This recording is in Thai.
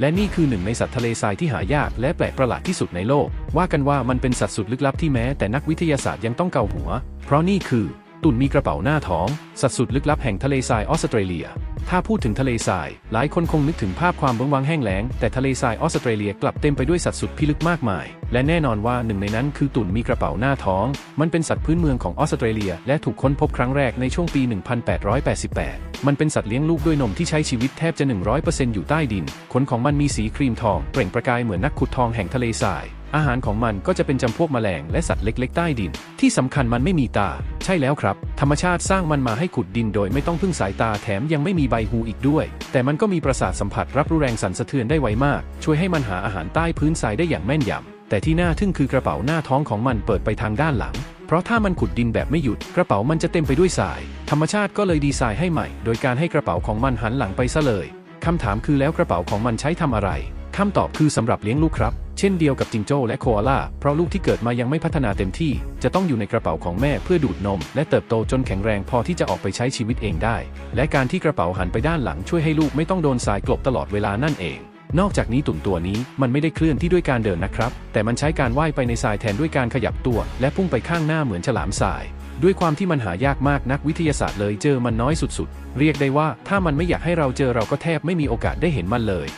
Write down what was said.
และนี่คือหนึ่งในสัตว์ทะเลทรายที่หายากและแปลกประหลาดที่สุดในโลก ว่ากันว่ามันเป็นสัตว์สุดลึกลับที่แม้แต่นักวิทยาศาสตร์ยังต้องเกาหัว เพราะนี่คือ ตุ่นมีกระเป๋าหน้าท้อง สัตว์สุดลึกลับแห่งทะเลทรายออสเตรเลีย ถ้าพูดถึงทะเลทราย หลายคนคงนึกถึงภาพความเบื้องวังแห้งแล้ง แต่ทะเลทรายออสเตรเลียกลับเต็มไปด้วยสัตว์สุดพิลึกมากมาย และแน่นอนว่าหนึ่งในนั้นคือตุ่นมีกระเป๋าหน้าท้อง มันเป็นสัตว์พื้นเมืองของออสเตรเลีย และถูกค้นพบครั้งแรกในช่วงปี 1888 มันเป็นสัตว์เลี้ยงลูกด้วยนมที่ใช้ชีวิตแทบจะ 100%อยู่ใต้ดิน ขนของมันมีสีครีมทอง เปล่งประกายเหมือนนักขุดทองแห่งทะเลทราย อาหารของมันก็จะเป็นจำพวกแมลงและสัตว์เล็ก ๆ ใต้ดิน ที่สำคัญมันไม่มีตา ใช่แล้วครับ ธรรมชาติสร้างมันมาให้ขุดดินโดยไม่ต้องพึ่งสายตาแถมยังไม่มีใบหูอีกด้วย แต่มันก็มีประสาทสัมผัสรับรู้แรงสั่นสะเทือนได้ไวมาก ช่วยให้มันหาอาหารใต้พื้นทรายได้อย่างแม่นยำแต่ที่น่าทึ่งคือกระเป๋าหน้าท้องของมันเปิดไปทางด้านหลัง เพราะถ้ามันขุดดินแบบไม่หยุด กระเป๋ามันจะเต็มไปด้วยทราย ธรรมชาติก็เลยดีไซน์ให้ใหม่ โดยการให้กระเป๋าของมันหันหลังไปซะเลยคำถามคือแล้วกระเป๋าของมันใช้ทำอะไร คำตอบคือสำหรับเลี้ยงลูกครับ เช่นเดียวกับจิงโจ้และโคอาล่า เพราะลูกที่เกิดมายังไม่พัฒนาเต็มที่ จะต้องอยู่ในกระเป๋าของแม่เพื่อดูดนม และเติบโตจนแข็งแรงพอที่จะออกไปใช้ชีวิตเองได้ และการที่กระเป๋าหันไปด้านหลังช่วยให้ลูกไม่ต้องโดนทรายกลบตลอดเวลานั่นเอง นอกจากนี้ตุ่นตัวนี้มันไม่ได้เคลื่อนที่ด้วยการเดินนะครับ แต่มันใช้การว่ายไปในทรายแทนด้วยการขยับตัว และพุ่งไปข้างหน้าเหมือนฉลามทรายด้วยความที่มันหายากมากนักวิทยาศาสตร์เลยเจอมันน้อยสุดๆ เรียกได้ว่าถ้ามันไม่อยากให้เราเจอเราก็แทบไม่มีโอกาสได้เห็นมันเลย